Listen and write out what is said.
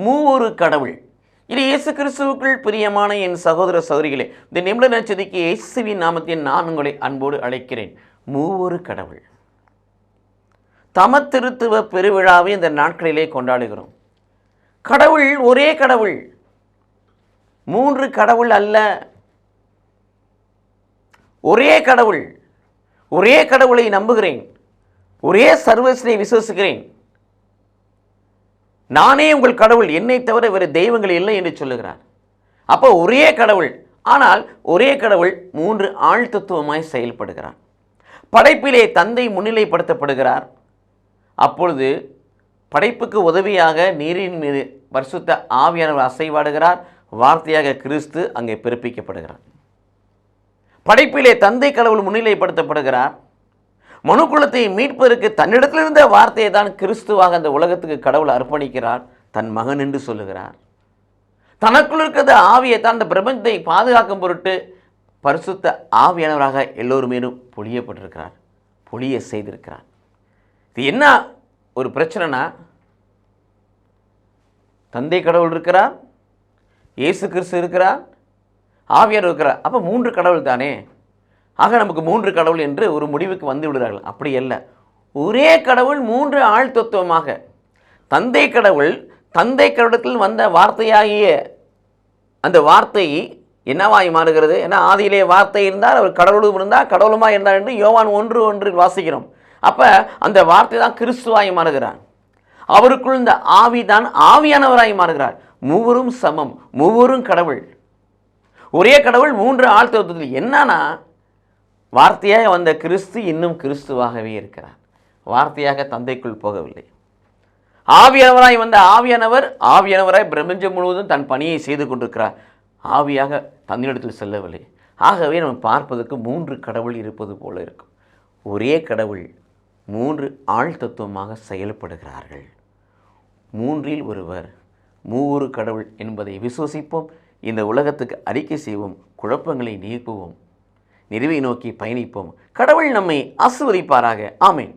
மூவொரு கடவுள். இது இயேசு கிறிஸ்துவுக்குள் பிரியமான என் சகோதர சகோதரிகளே இந்த நிமிட நச்சதிக்கு இயேசுவின் நாமத்தில் நான் உங்களை அன்போடு அழைக்கிறேன். மூவொரு கடவுள். தமத்திருத்துவ பெருவிழாவை இந்த நாட்களிலே கொண்டாடுகிறோம். கடவுள் ஒரே கடவுள். மூன்று கடவுள் அல்ல. ஒரே கடவுள். ஒரே கடவுளை நம்புகிறேன். ஒரே சர்வஸினை விசுவசிக்கிறேன். நானே உங்கள் கடவுள் என்னை தவிர வேறு தெய்வங்கள் இல்லை என்று சொல்லுகிறார். அப்போ ஒரே கடவுள் ஆனால் ஒரே கடவுள் மூன்று ஆழ்த்தத்துவமாய் செயல்படுகிறார். படைப்பிலே தந்தை முன்னிலைப்படுத்தப்படுகிறார். அப்பொழுது படைப்புக்கு உதவியாக நீரின் மீது பரிசுத்த ஆவியானவர் அசைவாடுகிறார். வார்த்தையாக கிறிஸ்து அங்கே பிறப்பிக்கப்படுகிறார். படைப்பிலே தந்தை கடவுள் முன்னிலைப்படுத்தப்படுகிறார். மனுக்குலத்தை மீட்பதற்கு தன்னிடத்தில் இருந்த வார்த்தையை தான் கிறிஸ்துவாக அந்த உலகத்துக்கு கடவுள் அர்ப்பணிக்கிறார் தன் மகன் என்று சொல்லுகிறார். தனக்குள் இருக்கிற ஆவியை தான் அந்த பிரபஞ்சத்தை பாதுகாக்கும் பொருட்டு பரிசுத்த ஆவியானவராக எல்லோருமேலும் பொழியப்பட்டிருக்கிறார் பொழிய செய்திருக்கிறார். இது என்ன ஒரு பிரச்சனைனா தந்தை கடவுள் இருக்கிறார் இயேசு கிறிஸ்து இருக்கிறார் ஆவியார் இருக்கிறார். அப்போ மூன்று கடவுள் தானே ஆக நமக்கு மூன்று கடவுள் என்று ஒரு முடிவுக்கு வந்து விடுகிறார்கள். அப்படி அல்ல. ஒரே கடவுள் மூன்று ஆழ்த்தத்துவமாக தந்தை கடவுள் தந்தை கடவுளத்தில் வந்த வார்த்தையாகிய அந்த வார்த்தை என்னவாய் மாறுகிறது? ஏன்னா ஆதியிலே வார்த்தை இருந்தால் அவர் கடவுளும் இருந்தால் கடவுளுமா இருந்தார் என்று யோவான் ஒன்று ஒன்றில் வாசிக்கிறோம். அப்போ அந்த வார்த்தை தான் கிறிஸ்துவாய் மாறுகிறார் அவருக்குள் இந்த ஆவி தான் ஆவியானவராய் மாறுகிறார். மூவரும் சமம் மூவரும் கடவுள். ஒரே கடவுள் மூன்று ஆழ்த்தத்தில் என்னன்னா வார்த்தையாக வந்த கிறிஸ்து இன்னும் கிறிஸ்துவாகவே இருக்கிறார். வார்த்தையாக தந்தைக்குள் போகவில்லை. ஆவியானவராய் வந்த ஆவியானவர் ஆவியானவராய் பிரபஞ்சம் முழுவதும் தன் பணியை செய்து கொண்டிருக்கிறார். ஆவியாக தந்தையிடத்தில் செல்லவில்லை. ஆகவே நம்ம பார்ப்பதற்கு மூன்று கடவுள் இருப்பது போல இருக்கும். ஒரே கடவுள் மூன்று ஆழ்தத்துவமாக செயல்படுகிறார்கள். மூன்றில் ஒருவர் மூவொரு கடவுள் என்பதை விசுவசிப்போம் இந்த உலகத்துக்கு அறிக்கை செய்வோம் குழப்பங்களை நீக்குவோம் நிறைவை நோக்கி பயணிப்போம். கடவுள் நம்மை ஆசிர்வதிப்பாராக. ஆமேன்.